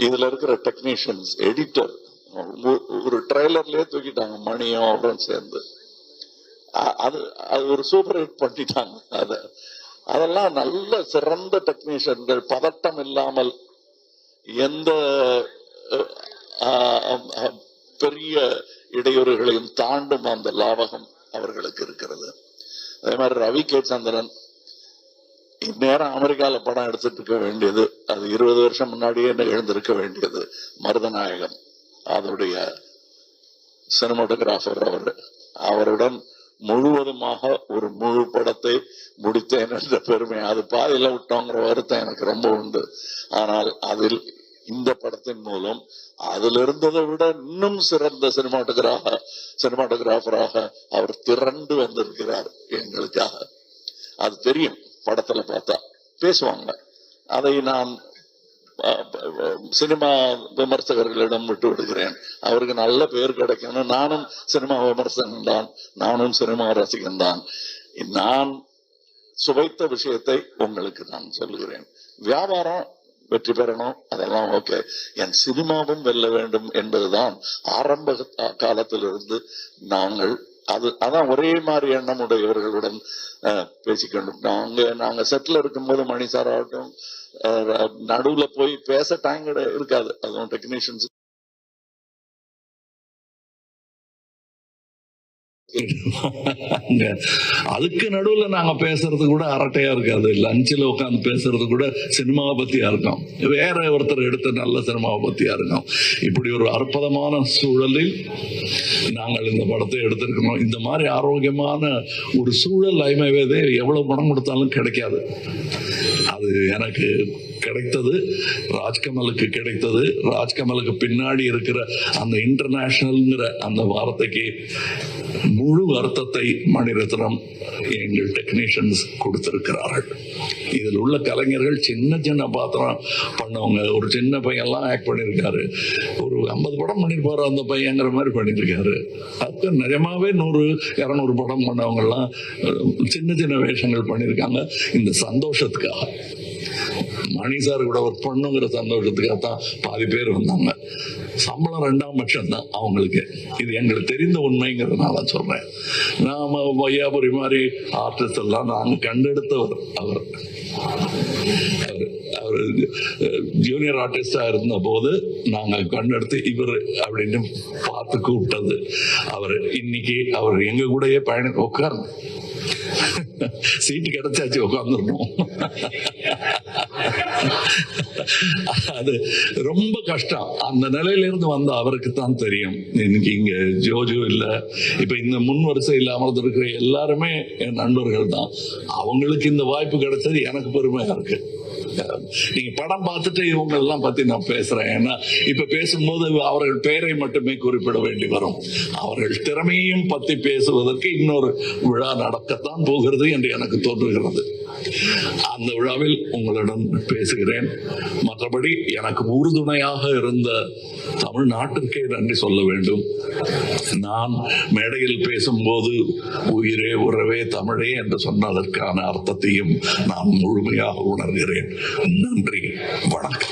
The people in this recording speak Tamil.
இதுல இருக்கிற டெக்னீஷியன்ஸ் எடிட்டர் ஒரு ட்ரைலர்லயே தூக்கிட்டாங்க மணியும் அவரும் சேர்ந்து. அது அது ஒரு சூப்பர் ஹிட் பண்ணிட்டாங்க. அத அதெல்லாம் நல்ல சிறந்த டெக்னீஷியன்கள் பதட்டம் இல்லாமல் எந்த அஹ், பெரிய இடையூறுகளையும் தாண்டும் அந்த லாவகம் அவர்களுக்கு இருக்கிறது. அதே மாதிரி ரவி கே சந்திரன் இந்நேரம் அமெரிக்கால படம் எடுத்துட்டு இருக்க வேண்டியது. அது இருபது வருஷம் முன்னாடியே எழுந்திருக்க வேண்டியது. மருதநாயகம். அதனுடைய சினிமாட்டோகிராஃபர் அவர். அவருடன் முழுவதுமாக ஒரு முழு படத்தை முடித்தேன் என்ற பெருமை. அது பாதையில விட்டோங்கிற வருத்தம் எனக்கு ரொம்ப உண்டு. ஆனால் அதில் இந்த படத்தின் மூலம் அதில் இருந்ததை விட இன்னும் சிறந்த சினிமாட்டோகிராக சினிமாட்டோகிராஃபராக அவர் திரண்டு வந்திருக்கிறார் எங்களுக்காக. அது தெரியும். படத்துல பார்த்தா. பேசுவாங்க. அதை நான் சினிமா விமர்சகர்களிடம் விட்டு விடுகிறேன். அவருக்கு நல்ல பேர் கிடைக்கணும் நானும் சினிமா விமர்சகன் தான். நானும் சினிமா ரசிகன் தான். நான் சுவைத்த விஷயத்தை உங்களுக்கு நான் சொல்லுகிறேன். வியாபாரம் வெற்றி பெறணும் அதெல்லாம் ஓகே. என் சினிமாவும் வெல்ல வேண்டும் என்பதுதான் ஆரம்ப காலத்திலிருந்து நாங்கள் அது அதான் ஒரே மாதிரி எண்ணம் உடையவர்களுடன் அஹ், பேசிக்கொண்டும். நாங்க நாங்க செட்டில் இருக்கும்போது மணி சார் ஆகட்டும் நடுவுல போய் பேச டைம் இருக்காது. அதுவும் டெக்னீஷியன்ஸ் அதுக்கு நடுவுல நாங்க பேசுறது கூட அரட்டையா இருக்காது. லஞ்சில் உட்காந்து பேசுறது கூட சினிமாவை பத்தியா இருக்கும். வேற ஒருத்தர் எடுத்த நல்ல சினிமாவை பத்தியா இருக்கும். இப்படி ஒரு அற்புதமான சூழலில் நாங்கள் இந்த படத்தை எடுத்திருக்கணும் இந்த மாதிரி ஆரோக்கியமான ஒரு சூழல் ஐமவேதே எவ்வளவு பணம் கொடுத்தாலும் கிடைக்காது. அது எனக்கு கிடைத்தது ராஜ்கமலுக்கு கிடைத்தது ராஜ்கமலுக்கு பின்னாடி இருக்கிற அந்த இன்டர்நேஷனல்ங்கிற அந்த வார்த்தைக்கு முழு அர்த்தத்தை மணிரத்னம் எங்கள் டெக்னீஷியன்ஸ் கொடுத்திருக்கிறார்கள். இதில் உள்ள கலைஞர்கள் சின்ன சின்ன பாத்திரம் பண்ணவங்க. ஒரு சின்ன பையன்லாம் ஆக்ட் பண்ணியிருக்காரு. ஒரு ஐம்பது படம் பண்ணியிருப்பாரு அந்த பையங்கிற மாதிரி பண்ணியிருக்காரு. அதுக்கு நிஜமாவே நூறு இரநூறு படம் பண்ணவங்கெல்லாம் சின்ன சின்ன வேஷங்கள் பண்ணியிருக்காங்க. இந்த சந்தோஷத்துக்காக. மணி சார் கூட ஒர்க் பண்ணுங்கிற சந்தோஷத்துக்காக தான் பாதி பேர் வந்தாங்க. சம்பளம் ரெண்டாம் பட்சம் தான் அவங்களுக்கு. இது எங்களுக்கு தெரிந்த உண்மைங்கிறதுனால சொல்றேன். நாம வையாபுரி மாதிரி ஆர்டிஸ்ட் எல்லாம் நாங்க கண்டெடுத்தவர் அவர். அவர் ஜூனியர் ஆர்டிஸ்டா இருந்த போது நாங்க கண்டெடுத்து இவர் அப்படின்னு பார்த்து கூப்பிட்டது. அவர் இன்னைக்கு அவர் எங்க கூடயே பயணம் உட்கார்ந்து. சீட்டு கிடைச்சாச்சு உட்காந்துருக்கோம் அது ரொம்ப கஷ்டம். அந்த நிலையில இருந்து வந்த அவருக்கு தான் தெரியும். இன்னைக்கு இங்க ஜோஜோ இல்ல. இப்ப இந்த முன் வரிசையில் அமர்ந்திருக்கிற எல்லாருமே என் நண்பர்கள் தான் அவங்களுக்கு இந்த வாய்ப்பு கிடைச்சது எனக்கு பெருமையா இருக்கு. நீங்க படம் பார்த்துட்டு இவங்க எல்லாம் பத்தி நான் பேசுறேன். ஏன்னா இப்ப பேசும்போது அவர்கள் பெயரை மட்டுமே குறிப்பிட வேண்டி வரும். அவர்கள் திறமையும் பத்தி பேசுவதற்கு இன்னொரு விழா நடக்கத்தான் போகிறது என்று எனக்கு தோன்றுகிறது. அந்த விழாவில் உங்களிடம் பேசுகிறேன். மற்றபடி எனக்கு உறுதுணையாக இருந்த தமிழ்நாட்டிற்கே நன்றி சொல்ல வேண்டும். நான் மேடையில் பேசும்போது உயிரே உறவே தமிழே என்று சொன்னதற்கான அர்த்தத்தையும் நான் முழுமையாக உணர்கிறேன். நன்றி. வணக்கம்.